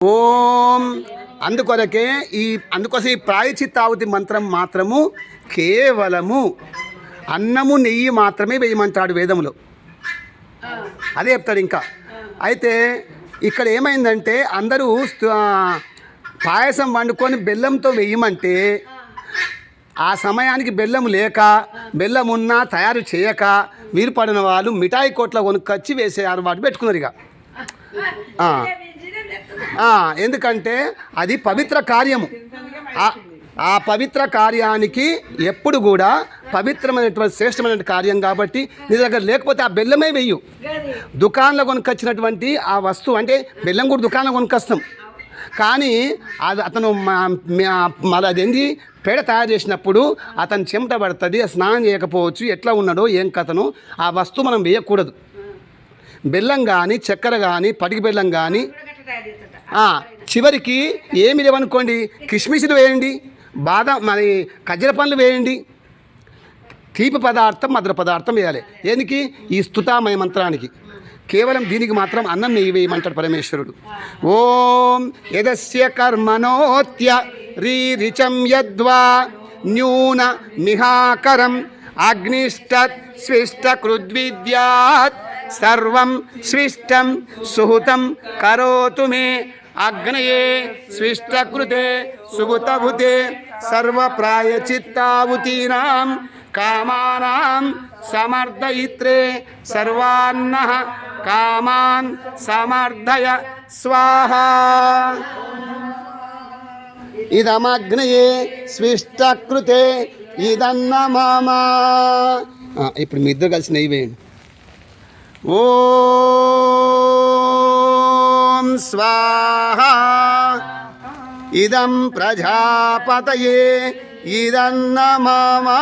ఓం. అందుకొరకే ఈ అందుకోసం ఈ ప్రాయచిత్తావతి మంత్రం మాత్రము కేవలము అన్నము నెయ్యి మాత్రమే వేయమంటాడు వేదములో. అదే చెప్తాడు ఇంకా. అయితే ఇక్కడ ఏమైందంటే అందరూ పాయసం వండుకొని బెల్లంతో వేయమంటే ఆ సమయానికి బెల్లం లేక బెల్లం ఉన్నా తయారు చేయక వీరు పడిన వాళ్ళు మిఠాయి కోట్ల కొనుక్కొచ్చి వేసే వాటి పెట్టుకున్నారు ఇక. ఎందుకంటే అది పవిత్ర కార్యము. ఆ- పవిత్ర కార్యానికి ఎప్పుడు కూడా పవిత్రమైనటువంటి శ్రేష్టమైనటువంటి కార్యం కాబట్టి నీ దగ్గర లేకపోతే ఆ బెల్లమే వెయ్యు. దుకాణంలో కొనుక్కొచ్చినటువంటి ఆ వస్తువు అంటే బెల్లం కూడా దుకాణంలో కొనుక్కొస్తాం. కానీ అది అతను మళ్ళీ అదేంది? పేడ తయారు చేసినప్పుడు అతను చెమట పడుతుంది స్నానం చేయకపోవచ్చు ఎట్లా ఉన్నాడో ఏం కథను ఆ వస్తువు మనం వేయకూడదు. బెల్లం కానీ చక్కెర కానీ పటికి బెల్లం కానీ చివరికి ఏమి లేవనుకోండి కిస్మిస్లు వేయండి బాదం మరి ఖజ్జర పండ్లు వేయండి. తీపి పదార్థం మధుర పదార్థం వేయాలి. దేనికి? ఈ స్థుతామయ మంత్రానికి. కేవలం దీనికి మాత్రం అన్నం నెయ్యి వేయమంటాడు పరమేశ్వరుడు. ఓం యదస్య కర్మణోత్య రీరిచం యద్వా న్యూన మిహాకరం అగ్నిష్టత్ స్విష్ట కృద్విద్యాత్ సర్వం స్విష్టం సుహృతం కరోతు మే అగ్నయే స్విష్టకృతే సుభుతభుతే సర్వప్రాయచిత్తావుతీనాం కామానాం సమర్థయిత్రే సర్వాన్న కామాన్ సమర్థయ స్వాహా ఇదమగ్నయే స్విష్టకృతే ఇదన్న మామా ఇప్పుడు మీ ఇద్దరు కలిసి నెయ్యి వేయండి ఓం స్వాహా. ఇదం ప్రజాపతయే ఇదన్న మామా.